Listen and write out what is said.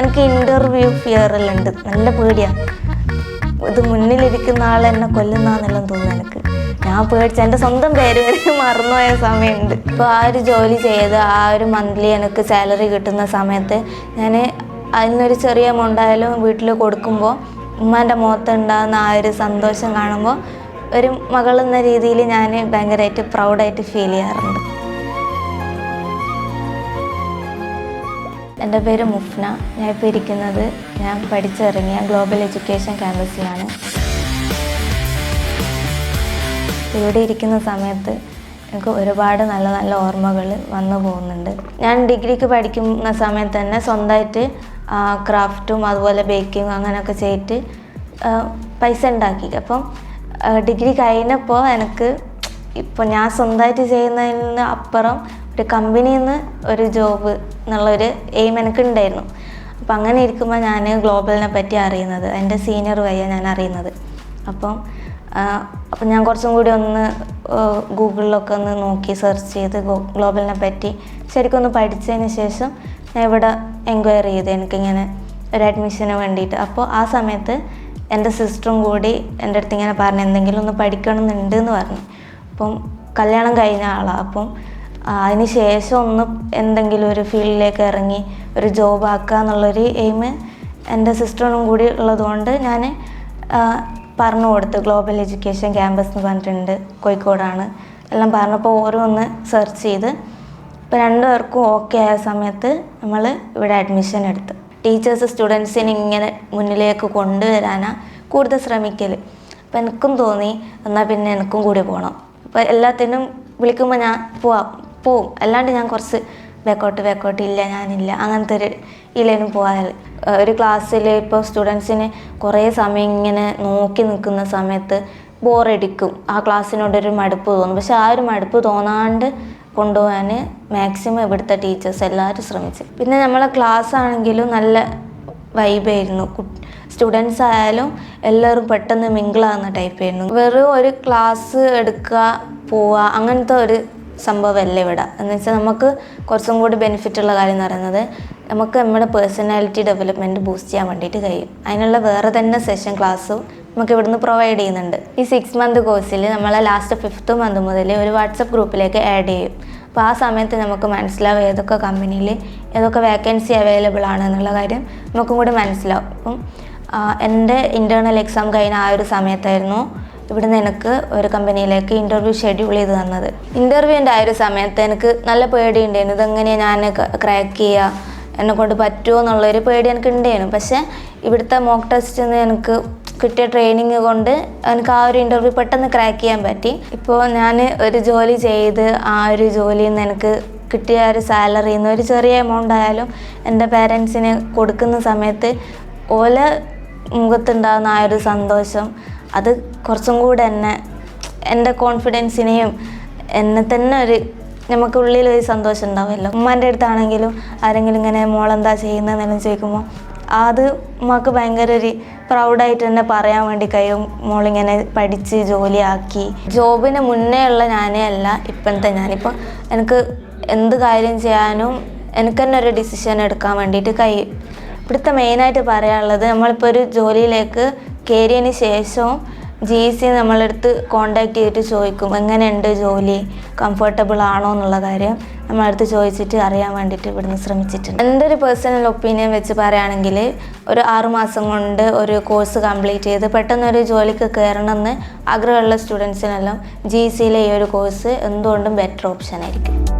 എനിക്ക് interview fear എല്ലാം ഉണ്ട്. നല്ല പേടിയാണ് ഇത് മുന്നിലിരിക്കുന്ന ആൾ എന്നെ കൊല്ലുന്നാന്നെല്ലാം തോന്നുന്നു എനിക്ക്. ഞാൻ പേടിച്ച എന്റെ സ്വന്തം പേര് വരെ മറന്നുപോയ സമയമുണ്ട്. ഇപ്പോൾ ആ ഒരു ജോലി ചെയ്ത് ആ ഒരു മന്ത്ലി എനിക്ക് സാലറി കിട്ടുന്ന സമയത്ത് ഞാൻ അതിനൊരു ചെറിയ എമൗണ്ട് ആയാലും വീട്ടിൽ കൊടുക്കുമ്പോൾ ഉമ്മാന്റെ മുഖത്ത് ഉണ്ടാകുന്ന ആ ഒരു സന്തോഷം കാണുമ്പോൾ ഒരു മകൾ എന്ന രീതിയിൽ ഞാൻ ഭയങ്കരമായിട്ട് പ്രൗഡായിട്ട് ഫീൽ ചെയ്യാറുണ്ട്. എന്റെ പേര് മുഫ്ന. ഞാൻ ഇപ്പോൾ ഇരിക്കുന്നത് ഞാൻ പഠിച്ചിറങ്ങിയ ഗ്ലോബൽ എഡ്യൂക്കേഷൻ ക്യാമ്പസിലാണ്. ഇവിടെ ഇരിക്കുന്ന സമയത്ത് എനിക്ക് ഒരുപാട് നല്ല നല്ല ഓർമ്മകൾ വന്നു പോകുന്നുണ്ട്. ഞാൻ ഡിഗ്രിക്ക് പഠിക്കുന്ന സമയത്ത് തന്നെ സ്വന്തമായിട്ട് ക്രാഫ്റ്റും അതുപോലെ ബേക്കിങ്ങും അങ്ങനെയൊക്കെ ചെയ്തിട്ട് പൈസ ഉണ്ടാക്കി. അപ്പം ഡിഗ്രി കഴിഞ്ഞപ്പോൾ എനിക്ക് ഇപ്പോൾ ഞാൻ സ്വന്തമായിട്ട് ചെയ്യുന്നതിന് അപ്പുറം ഒരു കമ്പനിയിൽ നിന്ന് ഒരു ജോബ് എന്നുള്ളൊരു എയിം എനിക്കുണ്ടായിരുന്നു. അപ്പം അങ്ങനെ ഇരിക്കുമ്പോൾ ഞാൻ ഗ്ലോബലിനെ പറ്റി അറിയുന്നത് എന്റെ സീനിയർ വഴിയാണ് ഞാൻ അറിയുന്നത്. അപ്പം അപ്പം ഞാൻ കുറച്ചും കൂടി ഒന്ന് ഗൂഗിളിലൊക്കെ ഒന്ന് നോക്കി സെർച്ച് ചെയ്ത് ഗ്ലോബലിനെ പറ്റി ശരിക്കും ഒന്ന് പഠിച്ചതിന് ശേഷം ഞാൻ ഇവിടെ എൻക്വയറി ചെയ്തു എനിക്കിങ്ങനെ ഒരു അഡ്മിഷന് വേണ്ടിയിട്ട്. അപ്പോൾ ആ സമയത്ത് എന്റെ സിസ്റ്ററും കൂടി എന്റെ അടുത്ത് ഇങ്ങനെ പറഞ്ഞു എന്തെങ്കിലും ഒന്ന് പഠിക്കണം എന്നുണ്ട് എന്ന് പറഞ്ഞു. അപ്പം കല്യാണം കഴിഞ്ഞ ആളാണ് അപ്പം അതിന് ശേഷം ഒന്ന് എന്തെങ്കിലും ഒരു ഫീൽഡിലേക്ക് ഇറങ്ങി ഒരു ജോബ് ആക്കുക എന്നുള്ളൊരു എയിം എന്റെ സിസ്റ്ററിനും കൂടി ഉള്ളതുകൊണ്ട് ഞാൻ പറഞ്ഞു കൊടുത്തു. ഗ്ലോബൽ എഡ്യൂക്കേഷൻ ക്യാമ്പസ് എന്ന് പറഞ്ഞിട്ടുണ്ട് കോഴിക്കോടാണ്. എല്ലാം പറഞ്ഞപ്പോൾ ഓരോന്ന് സെർച്ച് ചെയ്ത്. ഇപ്പോൾ രണ്ടുപേർക്കും ഓക്കെ ആയ സമയത്ത് നമ്മൾ ഇവിടെ അഡ്മിഷൻ എടുത്തു. ടീച്ചേഴ്സ് സ്റ്റുഡൻസിനെ ഇങ്ങനെ മുന്നിലേക്ക് കൊണ്ടുവരാനാണ് കൂടുതൽ ശ്രമിക്കൽ അപ്പോൾ എനിക്കും തോന്നി എന്നാൽ പിന്നെ എനിക്കും കൂടി പോകണം അപ്പോൾ എല്ലാത്തിനും വിളിക്കുമ്പോൾ ഞാൻ പോവാം. പോവും. അല്ലാണ്ട് ഞാൻ കുറച്ച് ബാക്കോട്ട് ബാക്കോട്ട് ഇല്ല ഞാനില്ല. അങ്ങനത്തെ ഒരു ഇല്ലേനും പോയാൽ ഒരു ക്ലാസ്സിൽ ഇപ്പോൾ സ്റ്റുഡൻസിന് കുറേ സമയം ഇങ്ങനെ നോക്കി നിൽക്കുന്ന സമയത്ത് ബോറടിക്കും ആ ക്ലാസ്സിനോടൊരു മടുപ്പ് തോന്നും. പക്ഷെ ആ ഒരു മടുപ്പ് തോന്നാണ്ട് കൊണ്ടുപോകാൻ മാക്സിമം ഇവിടുത്തെ ടീച്ചേഴ്സ് എല്ലാവരും ശ്രമിച്ചു. പിന്നെ നമ്മളെ ക്ലാസ് ആണെങ്കിലും നല്ല വൈബായിരുന്നു സ്റ്റുഡൻസ് ആയാലും എല്ലാവരും പെട്ടെന്ന് മിങ്കിളാകുന്ന ടൈപ്പ് ആയിരുന്നു. വെറും ഒരു ക്ലാസ് എടുക്കുക പോവുക അങ്ങനത്തെ ഒരു സംഭവമല്ല ഇവിടെ? എന്ന് വെച്ചാൽ നമുക്ക് കുറച്ചും കൂടി ബെനിഫിറ്റ് ഉള്ള കാര്യം എന്ന് പറയുന്നത് നമുക്ക് നമ്മുടെ പേഴ്സണാലിറ്റി ഡെവലപ്മെന്റ് ബൂസ്റ്റ് ചെയ്യാൻ വേണ്ടിയിട്ട് കഴിയും. അതിനുള്ള വേറെ തന്നെ സെഷൻ ക്ലാസ്സും നമുക്ക് ഇവിടുന്ന് പ്രൊവൈഡ് ചെയ്യുന്നുണ്ട്. ഈ സിക്സ് മന്ത് കോഴ്സിൽ നമ്മളെ ലാസ്റ്റ് ഫിഫ്ത്ത് മന്ത് മുതൽ ഒരു വാട്സപ്പ് ഗ്രൂപ്പിലേക്ക് ആഡ് ചെയ്യും. അപ്പോൾ ആ സമയത്ത് നമുക്ക് മനസ്സിലാവും ഏതൊക്കെ കമ്പനിയിൽ ഏതൊക്കെ വേക്കൻസി അവൈലബിൾ ആണ് എന്നുള്ള കാര്യം നമുക്കും കൂടി മനസ്സിലാവും. അപ്പം എന്റെ ഇന്റേർണൽ എക്സാം കഴിഞ്ഞ ആ ഒരു സമയത്തായിരുന്നു ഇവിടുന്ന് എനിക്ക് ഒരു കമ്പനിയിലേക്ക് ഇന്റർവ്യൂ ഷെഡ്യൂൾ ചെയ്ത് തന്നത്. ഇന്റർവ്യൂവിന്റെ ആ ഒരു സമയത്ത് എനിക്ക് നല്ല പേടിയുണ്ടായിരുന്നു. ഇതെങ്ങനെയാണ് ഞാൻ ക്രാക്ക് ചെയ്യുക എന്നെ കൊണ്ട് പറ്റുമോ എന്നുള്ളൊരു പേടി എനിക്ക് ഉണ്ടായിരുന്നു. പക്ഷേ ഇവിടുത്തെ മോക്ക് ടെസ്റ്റിൽ നിന്ന് എനിക്ക് കിട്ടിയ ട്രെയിനിങ് കൊണ്ട് എനിക്ക് ആ ഒരു ഇന്റർവ്യൂ പെട്ടെന്ന് ക്രാക്ക് ചെയ്യാൻ പറ്റി. ഇപ്പോൾ ഞാൻ ഒരു ജോലി ചെയ്ത് ആ ഒരു ജോലിയിൽ നിന്ന് എനിക്ക് കിട്ടിയ ഒരു സാലറിയിൽ നിന്ന് ഒരു ചെറിയ എമൗണ്ട് ആയാലും എന്റെ പേരൻസിന് കൊടുക്കുന്ന സമയത്ത് ഓല മുഖത്തുണ്ടാകുന്ന ആ ഒരു സന്തോഷം അത് കുറച്ചും കൂടെ എന്നെ എന്റെ കോൺഫിഡൻസിനെയും എന്നെ തന്നെ ഒരു നമുക്ക് ഉള്ളിൽ ഒരു സന്തോഷം ഉണ്ടാവുമല്ലോ. ഉമ്മാന്റെ അടുത്താണെങ്കിലും ആരെങ്കിലും ഇങ്ങനെ മോളെന്താ ചെയ്യുന്നതെന്നെല്ലാം ചോദിക്കുമ്പോൾ അത് ഉമ്മക്ക് ഭയങ്കര ഒരു പ്രൗഡായിട്ട് തന്നെ പറയാൻ വേണ്ടി കഴിയും. മോളിങ്ങനെ പഠിച്ച് ജോലിയാക്കി. ജോബിന് മുന്നേ ഉള്ള ഞാനേ അല്ല ഇപ്പോഴത്തെ ഞാനിപ്പോൾ എനിക്ക് എന്ത് കാര്യം ചെയ്യാനും എനിക്ക് തന്നെ ഒരു ഡിസിഷൻ എടുക്കാൻ വേണ്ടിയിട്ട് കഴിയും. ഇവിടുത്തെ മെയിനായിട്ട് പറയാനുള്ളത് നമ്മളിപ്പോൾ ഒരു ജോലിയിലേക്ക് കയറിയതിന് ശേഷവും ജി സി നമ്മളെടുത്ത് കോണ്ടാക്ട് ചെയ്തിട്ട് ചോദിക്കും എങ്ങനെയുണ്ട് ജോലി? കംഫർട്ടബിൾ ആണോ എന്നുള്ള കാര്യം? നമ്മളടുത്ത് ചോദിച്ചിട്ട് അറിയാൻ വേണ്ടിയിട്ട് ഇവിടുന്ന് ശ്രമിച്ചിട്ടുണ്ട്. എന്റെ ഒരു പേഴ്സണൽ ഒപ്പീനിയൻ വെച്ച് പറയുകയാണെങ്കിൽ ഒരു ആറുമാസം കൊണ്ട് ഒരു കോഴ്സ് കംപ്ലീറ്റ് ചെയ്ത് പെട്ടെന്ന് ഒരു ജോലിക്ക് കയറണമെന്ന് ആഗ്രഹമുള്ള സ്റ്റുഡൻസിനെല്ലാം ജി സിയിലെ ഈ ഒരു കോഴ്സ് എന്തുകൊണ്ടും ബെറ്റർ ഓപ്ഷൻ ആയിരിക്കും.